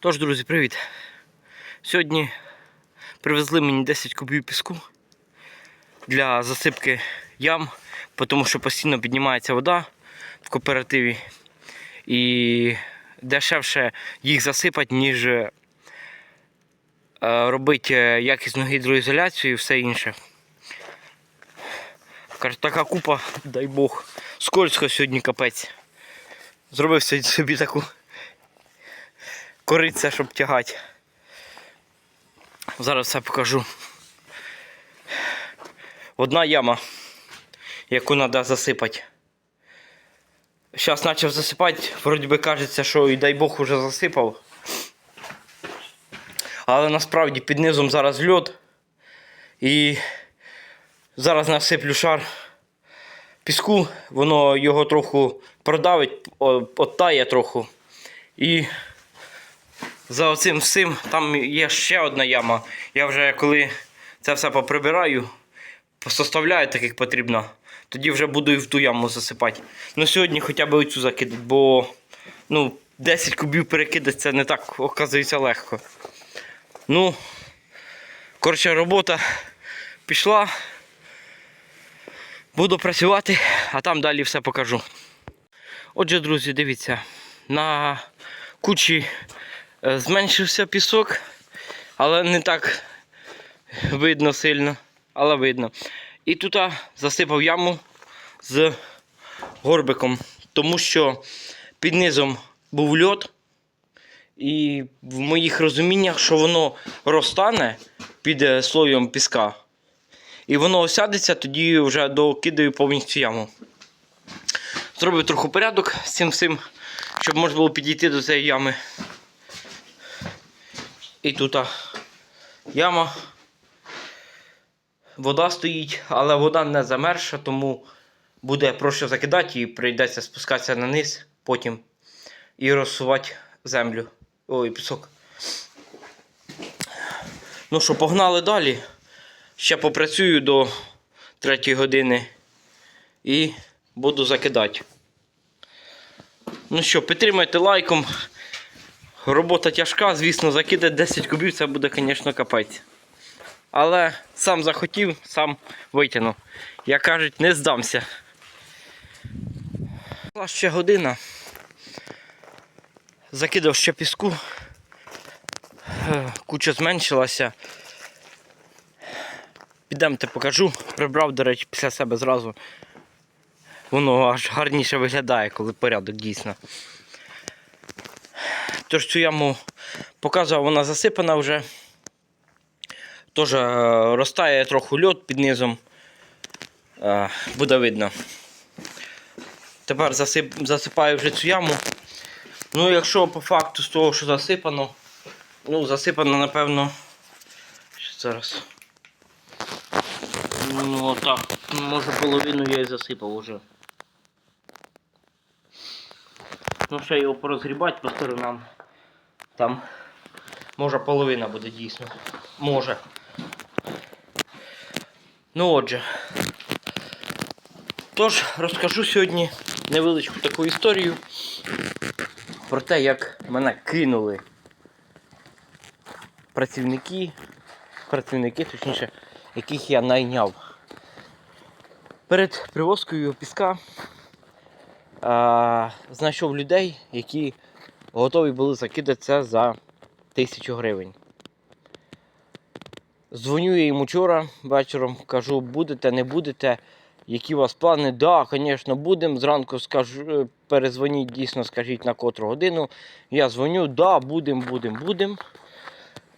Тож, друзі, привіт. Сьогодні привезли мені 10 кубів піску для засипки ям, тому що постійно піднімається вода в кооперативі і дешевше їх засипати, ніж е, робити е, якісну гідроізоляцію і все інше. Така купа, дай Бог, скользко сьогодні капець. Зробив собі таку кориця, щоб тягати. Зараз все покажу. Одна яма, яку треба засипати. Зараз почав засипати, вроді би кажеться, що і дай Бог уже засипав. Але насправді під низом зараз льод. І зараз насиплю шар піску, воно його трохи продавить, оттає трохи. І за оцим всім там є ще одна яма. Я вже коли це все поприбираю, составляю так, як потрібно, тоді вже буду і в ту яму засипати. Ну сьогодні хоча б оцю закидати, бо ну, 10 кубів перекидати це не так, оказується, легко. Ну, коротше, робота пішла. Буду працювати, а там далі все покажу. Отже, друзі, дивіться, на кучі зменшився пісок, але не так видно сильно, але видно. І тут засипав яму з горбиком, тому що під низом був льод. І в моїх розуміннях, що воно розтане під е, слоєм піска. І воно осядеться, тоді вже докидаю повністю яму. Зробив трохи порядок з цим всім, щоб можна було підійти до цієї ями. І тут яма. Вода стоїть, але вода не замерша, тому буде проще закидати і прийдеться спускатися на низ потім і розсувати землю. Ой, пісок. Ну що, погнали далі. Ще попрацюю до 3 години і буду закидати. Ну що, підтримайте лайком. Робота тяжка, звісно, закидати 10 кубів це буде, звісно, капець. Але сам захотів, сам витягнув. Як кажуть, не здамся. Була ще година. Закидав ще піску. Е, Куча зменшилася. Підемте покажу. Прибрав, до речі, після себе зразу. Воно аж гарніше виглядає, коли порядок дійсно. Тож цю яму показував, вона засипана вже. Теж е, розтає трохи льод під низом. Е, Буде видно. Тепер засип, засипаю вже цю яму. Ну, якщо по факту з того, що засипано, ну, засипано, напевно. Що зараз. Ну, так, може половину я і засипав уже. Ну, ще його порозгрібати по сторонам. Там може половина буде дійсно. Може. Ну отже. Тож, розкажу сьогодні невеличку таку історію про те, як мене кинули працівники, працівники, точніше, яких я найняв. Перед привозкою піска а, знайшов людей, які готові були закидати це за тисячу гривень. Дзвоню я їм учора вечором, кажу, будете, не будете, які у вас плани? Да, звісно, будемо. Зранку скажу, е, перезвоніть, дійсно, скажіть на котру годину. Я дзвоню, да, будемо, будемо, будемо.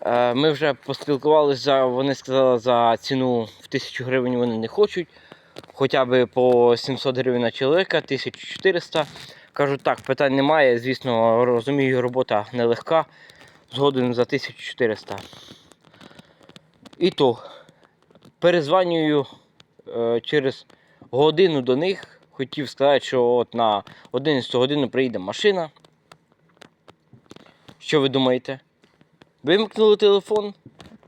Е, Ми вже поспілкувалися, вони сказали, за ціну в тисячу гривень вони не хочуть. Хоча б по 700 гривень на чоловіка, 1400. Кажу, так, питань немає. Звісно, розумію, робота нелегка. Згоден за 1400. І то перезванюю е, через годину до них. Хотів сказати, що от на 11 годину приїде машина. Що ви думаєте? Вимкнули телефон,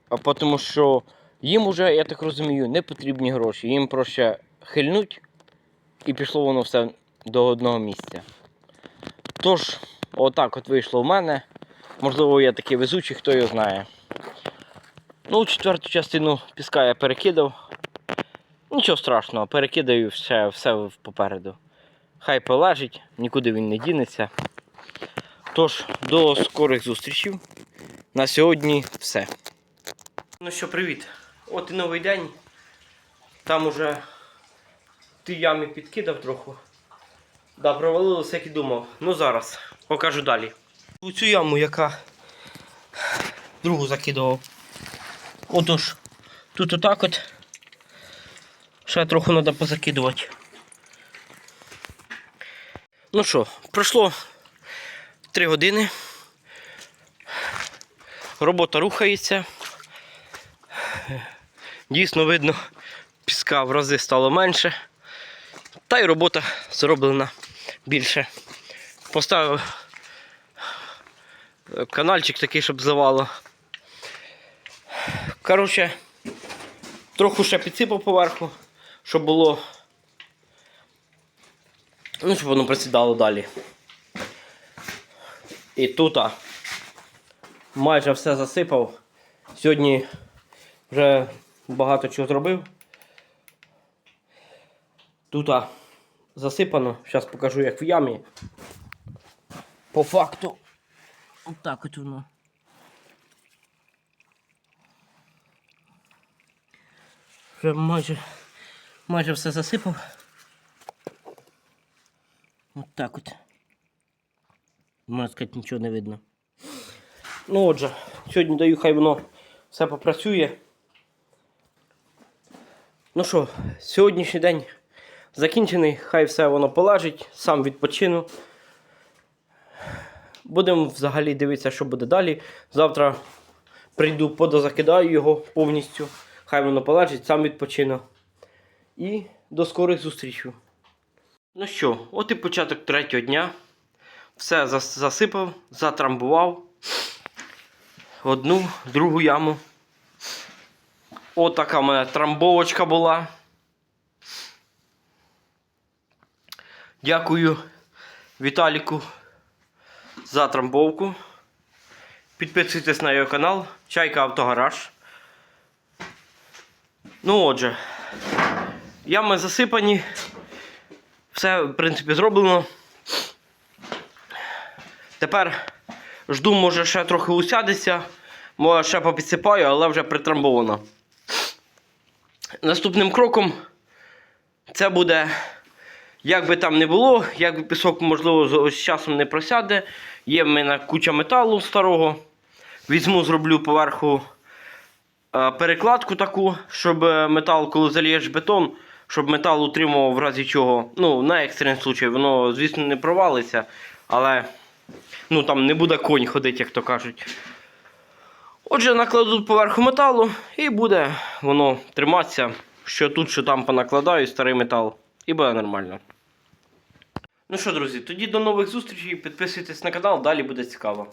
а тому що їм уже, я так розумію, не потрібні гроші. Їм проще хильнуть і пішло воно все до одного місця. Тож, отак от вийшло в мене. Можливо, я такий везучий, хто його знає. Ну, четверту частину піска я перекидав. Нічого страшного, перекидаю все, все попереду. Хай полежить, нікуди він не дінеться. Тож, до скорих зустрічей. На сьогодні все. Ну що, привіт. От і новий день. Там уже ти ямі підкидав трохи. Да, провалилося, як і думав. Ну зараз, покажу далі. У цю яму, яка другу закидував. Отож, тут отак от. Ще трохи треба позакидувати. Ну що, пройшло 3 години. Робота рухається. Дійсно видно, піска в рази стало менше. Та й робота зроблена більше. Поставив е, канальчик такий, щоб зливало. Коротше, трохи ще підсипав поверху, щоб було. Ну, щоб воно присідало далі. І тут а, майже все засипав. Сьогодні вже багато чого зробив. Тут а, засипано. Зараз покажу, як в ямі. По факту. Отак от воно. Вже майже, майже все засипав. От так от. Можна сказати, нічого не видно. Ну отже, сьогодні даю, хай воно все попрацює. Ну що, сьогоднішній день закінчений, хай все воно полежить, сам відпочину. Будемо взагалі дивитися, що буде далі. Завтра прийду, подозакидаю його повністю. Хай воно полежить, сам відпочину. І до скорих зустрічей. Ну що, от і початок третього дня. Все засипав, затрамбував. Одну, другу яму. От така в мене трамбовочка була. Дякую Віталіку за трамбовку. Підписуйтесь на його канал Чайка Автогараж. Ну отже, ями засипані. Все, в принципі, зроблено. Тепер жду, може, ще трохи усядеться, може ще попідсипаю, але вже притрамбовано. Наступним кроком це буде, як би там не було, як пісок, можливо, з- з часом не просяде. Є в мене куча металу старого. Візьму, зроблю поверху е, перекладку таку, щоб е, метал, коли залієш бетон, щоб метал утримував в разі чого. Ну, на екстрений случай, воно, звісно, не провалиться, але ну, там не буде конь ходити, як то кажуть. Отже, накладу поверху металу і буде воно триматися, що тут, що там понакладаю старий метал, і буде нормально. Ну що, друзі, тоді до нових зустрічей. Підписуйтесь на канал, далі буде цікаво.